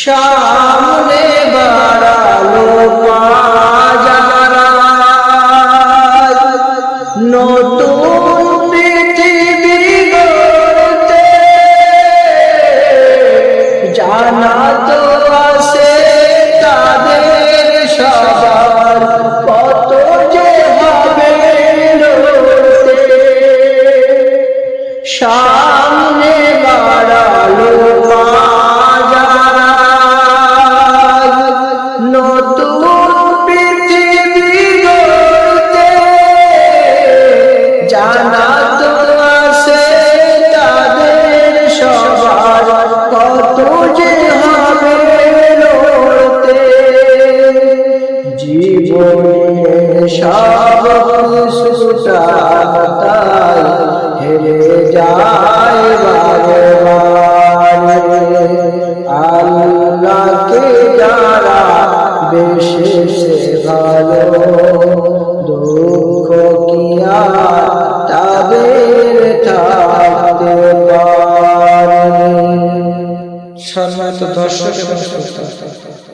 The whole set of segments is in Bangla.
সামনে বাড়ালো নতুন জানা তো আছে তাদের সবার। কত যে হবে লড়তে নতুন পৃথিবী গড়তে। জানা তো আছে তাদের সবার। কত যে হবে লড়তে জীবনে সব সুতাই হেরে যায়।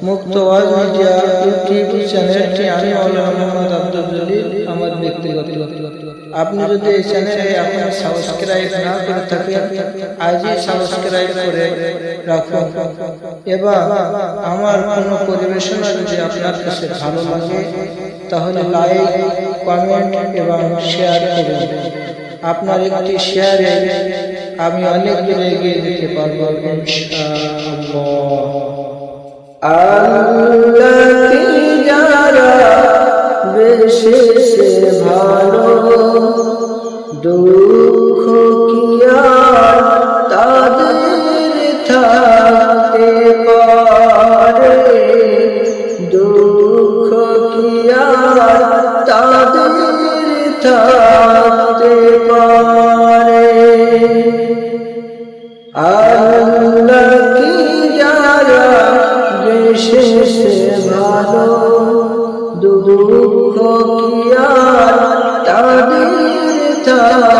মুক্ত আমি আমার ব্যক্তিগত আপনি যদি এই চ্যানেলে এখন সাবস্ক্রাইব না করে থাকেন, আজই সাবস্ক্রাইব করে রাখুন। এবং আমার কোনো পরিবেশনা যদি আপনার কাছে ভালো লাগে, তাহলে লাইক কমেন্ট এবং শেয়ার করুন। আপনার একটি শেয়ারে আমি অনেক দূরে এগিয়ে যেতে পারব ইনশাআল্লাহ। ভালো দুঃখ আল্লাহ কি যারা বেশি সে ভালো দুঃখ কি আর তাদের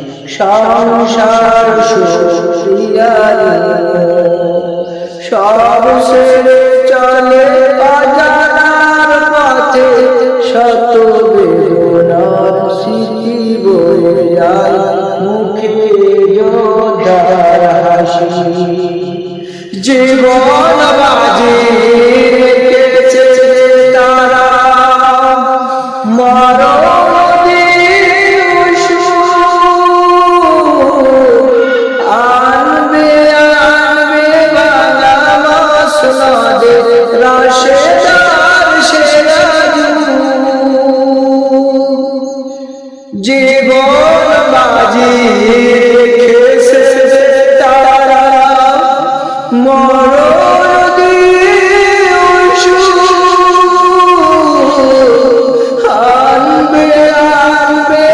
সংসার সুপ্রিয়ারি সব ছেড়ে চলে বাজার পথে শত বেদনার স্মৃতি বয়ে যায় মুখে যোদ্ধার হাসি। জীবন জীবন বাজি রেখেছে তারা। মরণ দিয়ে আনবে আনবে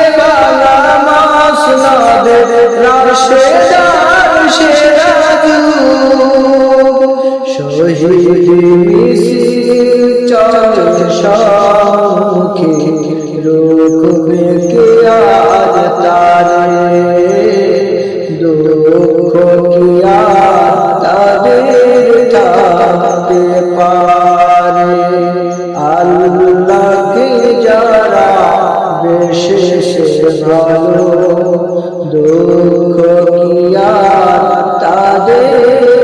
রক্ষিয়া তাদের যাতে পারে। আল্লাহকে যারা বিশেষ দুঃখ কিয়া তাদের